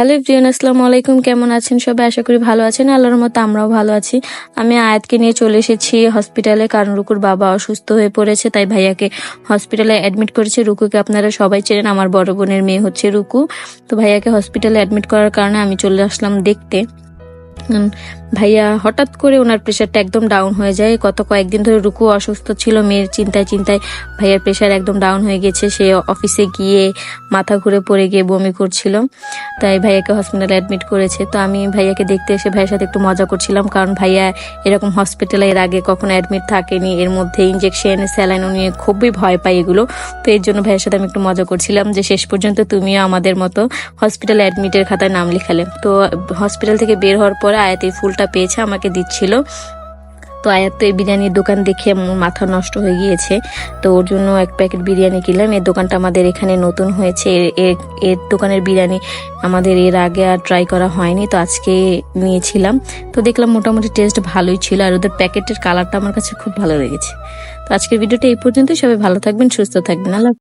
Hello প্রিয়ন আসসালামু আলাইকুম। কেমন আছেন সবাই? আশা করি ভালো আছেন। আল্লাহর মতো আমরাও ভালো আছি। আমি আয়াতকে নিয়ে চলে এসেছি হসপিটালে কারণ রুকুর বাবা অসুস্থ হয়ে পড়েছে, তাই ভাইয়াকে হসপিটালে অ্যাডমিট করেছে রুকুকে। আপনারা সবাই চেনেন আমার বড় বোনের মেয়ে হচ্ছে রুকু। তো ভাইয়াকে হসপিটালে অ্যাডমিট করার কারণে আমি চলে আসলাম দেখতে। ভাইয়া, হঠাৎ করে ওনার প্রেশারটা একদম ডাউন হয়ে যায়। গত কয়েকদিন ধরে রুকু অসুস্থ ছিল, মেয়ের চিন্তায় চিন্তায় ভাইয়ার প্রেশার একদম ডাউন হয়ে গেছে। সে অফিসে গিয়ে মাথা ঘুরে পড়ে গিয়ে বমি করছিল। তাই ভাইয়াকে হসপিটালে অ্যাডমিট করেছে। তো আমি ভাইয়াকে দেখতে এসে ভাইয়ের সাথে একটু মজা করছিলাম। কারণ ভাইয়া এরকম হসপিটালে এর আগে কখনো অ্যাডমিট থাকেনি। এর মধ্যে ইঞ্জেকশন স্যালাইন নিয়ে খুবই ভয় পাই এগুলো। তো এর জন্য ভাইয়ের সাথে আমি একটু মজা করছিলাম যে, শেষ পর্যন্ত তুমিও আমাদের মতো হসপিটালে অ্যাডমিটের খাতায় নাম লিখালে। তো হসপিটাল থেকে বের হওয়ার পরে আয়াত এই ফুলটা পেয়েছে, আমাকে দিচ্ছিল। তো আয়াত তো এই বিরিয়ানির দোকান দেখে মাথা নষ্ট হয়ে গিয়েছে। তো ওর জন্য এক প্যাকেট বিরিয়ানি কিনলাম। এই দোকানটা আমাদের এখানে নতুন হয়েছে। এর- এর এর দোকানের বিরিয়ানি আমাদের এর আগে আর ট্রাই করা হয়নি, তো আজকে নিয়েছিলাম। তো দেখলাম মোটামুটি টেস্ট ভালোই ছিল, আর ওদের প্যাকেটের কালারটা আমার কাছে খুব ভালো লেগেছে। তো আজকের ভিডিওটা এই পর্যন্তই। সবাই ভালো থাকবেন, সুস্থ থাকবেন। আল্লাহ